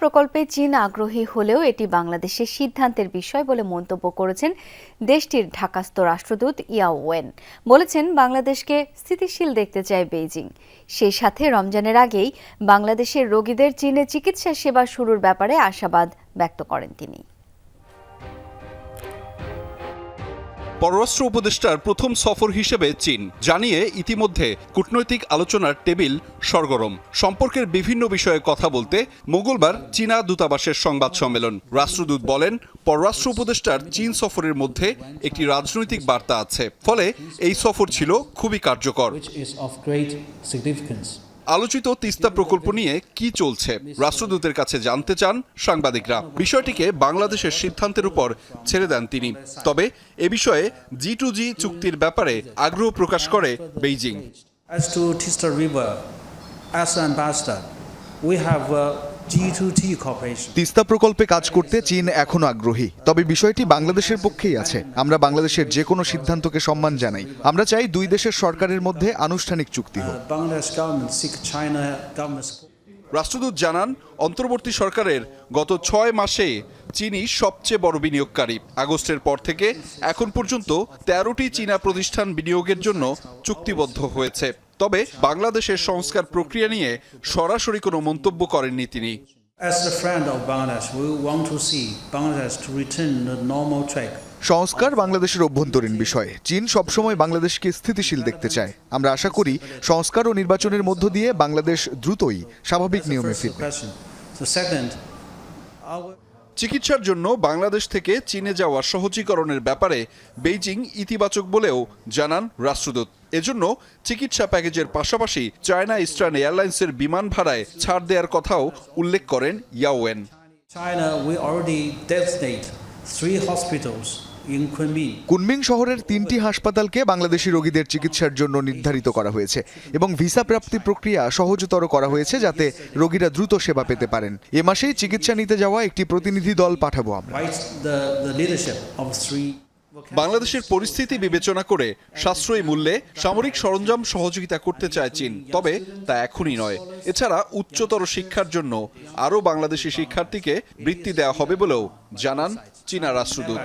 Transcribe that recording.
প্রকল্পে চীন আগ্রহী হলেও এটি বাংলাদেশের সিদ্ধান্তের বিষয় বলে মন্তব্য করেছেন দেশটির ঢাকাস্থ রাষ্ট্রদূত ইয়াও ওয়েন। বলেছেন, বাংলাদেশকে স্থিতিশীল দেখতে চায় বেইজিং। সেই সাথে রমজানের আগেই বাংলাদেশের রোগীদের চীনে চিকিৎসা সেবা শুরুর ব্যাপারে আশাবাদ ব্যক্ত করেন তিনি। পররাষ্ট্র উপদেষ্টার প্রথম সফর হিসেবে চীন, জানিয়ে ইতিমধ্যে কূটনৈতিক আলোচনার টেবিল সরগরম। সম্পর্কের বিভিন্ন বিষয়ে কথা বলতে মঙ্গলবার চীনা দূতাবাসের সংবাদ সম্মেলন। রাষ্ট্রদূত বলেন, পররাষ্ট্র উপদেষ্টার চীন সফরের মধ্যে একটি রাজনৈতিক বার্তা আছে। ফলে এই সফর ছিল খুবই কার্যকর। আলোচিত তিস্তা প্রকল্প নিয়ে কি চলছে রাষ্ট্রদূতের কাছে জানতে চান সাংবাদিকরা বিষয়টিকে বাংলাদেশের সিদ্ধান্তের উপর ছেড়ে দেন তিনি তবে এ বিষয়ে জি টু জি চুক্তির ব্যাপারে আগ্রহ প্রকাশ করে Beijing As to Tista River, as ambassador, we have uh, G2T cooperation. Teesta প্রকল্পে কাজ করতে চীন এখনও আগ্রহী। তবে বিষয়টি বাংলাদেশের পক্ষেই আছে। আমরা বাংলাদেশের যে কোনো সিদ্ধান্তকে সম্মান জানাই। আমরা চাই দুই দেশের সরকারের মধ্যে আনুষ্ঠানিক চুক্তি হোক। Uh. রাষ্ট্রদূত জানান অন্তর্বর্তী সরকারের গত ছয় মাসে চীনই সবচেয়ে বড় বিনিয়োগকারী। আগস্টের পর থেকে এখন পর্যন্ত তেরোটি চীনা প্রতিষ্ঠান বিনিয়োগের জন্য চুক্তিবদ্ধ হয়েছে। তবে বাংলাদেশের সংস্কার প্রক্রিয়া নিয়ে সরাসরি কোনো মন্তব্য করেননি তিনি. সংস্কার বাংলাদেশের অভ্যন্তরীণ বিষয়। চীন সবসময় বাংলাদেশকে স্থিতিশীল দেখতে চায়। আমরা আশা করি সংস্কার ও নির্বাচনের মধ্য দিয়ে বাংলাদেশ দ্রুতই স্বাভাবিক নিয়মে ফিরবে। চিকিৎসার জন্য বাংলাদেশ থেকে চীনে যাওয়া সহজীকরণের ব্যাপারে বেইজিং ইতিবাচক বলেও জানান রাষ্ট্রদূত এজন্য চিকিৎসা প্যাকেজের পাশাপাশি চায়না ইস্টার্ন এয়ারলাইন্সের বিমান ভাড়ায় ছাড় দেওয়ার কথাও উল্লেখ করেন Yaowen China, we already designate three hospitals. Kunming শহরের তিনটি হাসপাতালকে বাংলাদেশি রোগীদের চিকিৎসার জন্য নির্ধারিত করা হয়েছে এবং ভিসা প্রাপ্তি প্রক্রিয়া সহজতর করা হয়েছে যাতে রোগীরা দ্রুত সেবা পেতে পারেন। এ মাসেই চিকিৎসা নিতে যাওয়া একটি প্রতিনিধি দল পাঠাবো আমরা। বাংলাদেশের পরিস্থিতি বিবেচনা করে সাশ্রয়ী মূল্যে সামরিক সরঞ্জাম সহযোগিতা করতে চায় চীন তবে তা এখনই নয়। এছাড়া উচ্চতর শিক্ষার জন্য আরও বাংলাদেশি শিক্ষার্থীকে বৃত্তি দেওয়া হবে বলেও জানান চীনা রাষ্ট্রদূত।